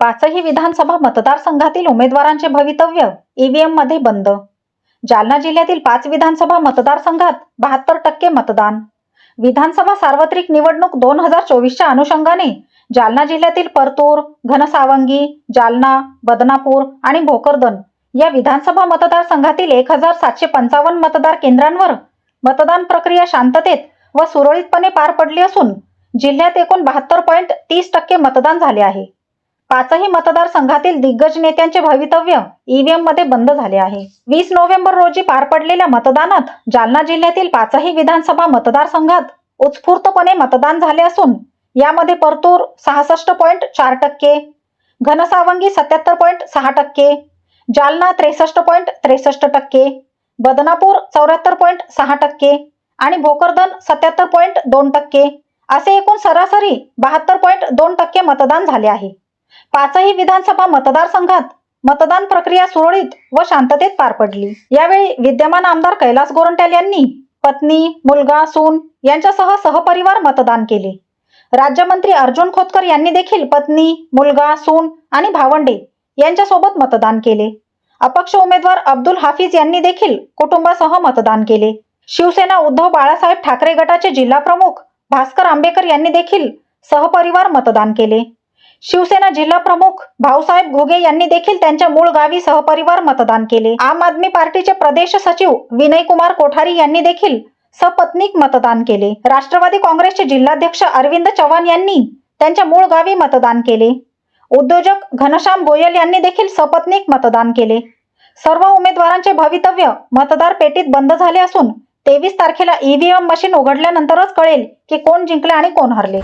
पाचही विधानसभा मतदारसंघातील उमेदवारांचे भवितव्य ईव्हीएममध्ये बंद. जालना जिल्ह्यातील पाच विधानसभा मतदारसंघात बहात्तर टक्के मतदान. विधानसभा सार्वत्रिक निवडणूक दोन हजार चोवीसच्या अनुषंगाने जालना जिल्ह्यातील परतूर घनसावंगी जालना बदनापूर आणि भोकरदन या विधानसभा मतदारसंघातील एक हजार सातशे पंचावन्न मतदार केंद्रांवर मतदान प्रक्रिया शांततेत व सुरळीतपणे पार पडली असून जिल्ह्यात एकूण बहात्तर पॉईंट तीस टक्के मतदान झाले आहे. पाचही मतदारसंघातील दिग्गज नेत्यांचे भवितव्य ईव्हीएममध्ये बंद झाले आहे. वीस नोव्हेंबर रोजी पार पडलेल्या मतदानात जालना जिल्ह्यातील पाचही विधानसभा मतदारसंघात उत्स्फूर्तपणे मतदान झाले असून यामध्ये परतूर सहासष्ट पॉईंट चार टक्के घनसावंगी सत्याहत्तर पॉईंट सहा टक्के जालना त्रेसष्ट पॉईंट त्रेसष्ट टक्के बदनापूर चौऱ्याहत्तर पॉईंट सहा टक्के आणि भोकरदन सत्याहत्तर पॉईंट दोन टक्के असे एकूण सरासरी बहात्तर पॉईंट दोन टक्के मतदान झाले आहे. पाचही विधानसभा मतदारसंघात मतदान प्रक्रिया सुरळीत व शांततेत पार पडली. यावेळी विद्यमान आमदार कैलास गोरंट्याल यांनी पत्नी मुलगा सून यांच्यासह सहपरिवार मतदान केले. राज्यमंत्री अर्जुन खोतकर यांनी देखील पत्नी मुलगा सून आणि भावंडे यांच्यासोबत मतदान केले. अपक्ष उमेदवार अब्दुल हाफिज यांनी देखील कुटुंबासह मतदान केले. शिवसेना उद्धव बाळासाहेब ठाकरे गटाचे जिल्हा प्रमुख भास्कर आंबेकर यांनी देखील सहपरिवार मतदान केले. शिवसेना जिल्हा प्रमुख भाऊसाहेब घोगे यांनी देखील त्यांच्या मूळ गावी सहपरिवार मतदान केले. आम आदमी पार्टीचे प्रदेश सचिव विनय कुमार कोठारी यांनी देखील सपत्नीक मतदान केले. राष्ट्रवादी काँग्रेसचे जिल्हाध्यक्ष अरविंद चव्हाण यांनी त्यांच्या मूळ गावी मतदान केले. उद्योजक घनश्याम गोयल यांनी देखील सपत्नीक मतदान केले. सर्व उमेदवारांचे भवितव्य मतदार पेटीत बंद झाले असून तेवीस तारखेला ईव्हीएम मशीन उघडल्यानंतरच कळेल की कोण जिंकले आणि कोण हरले.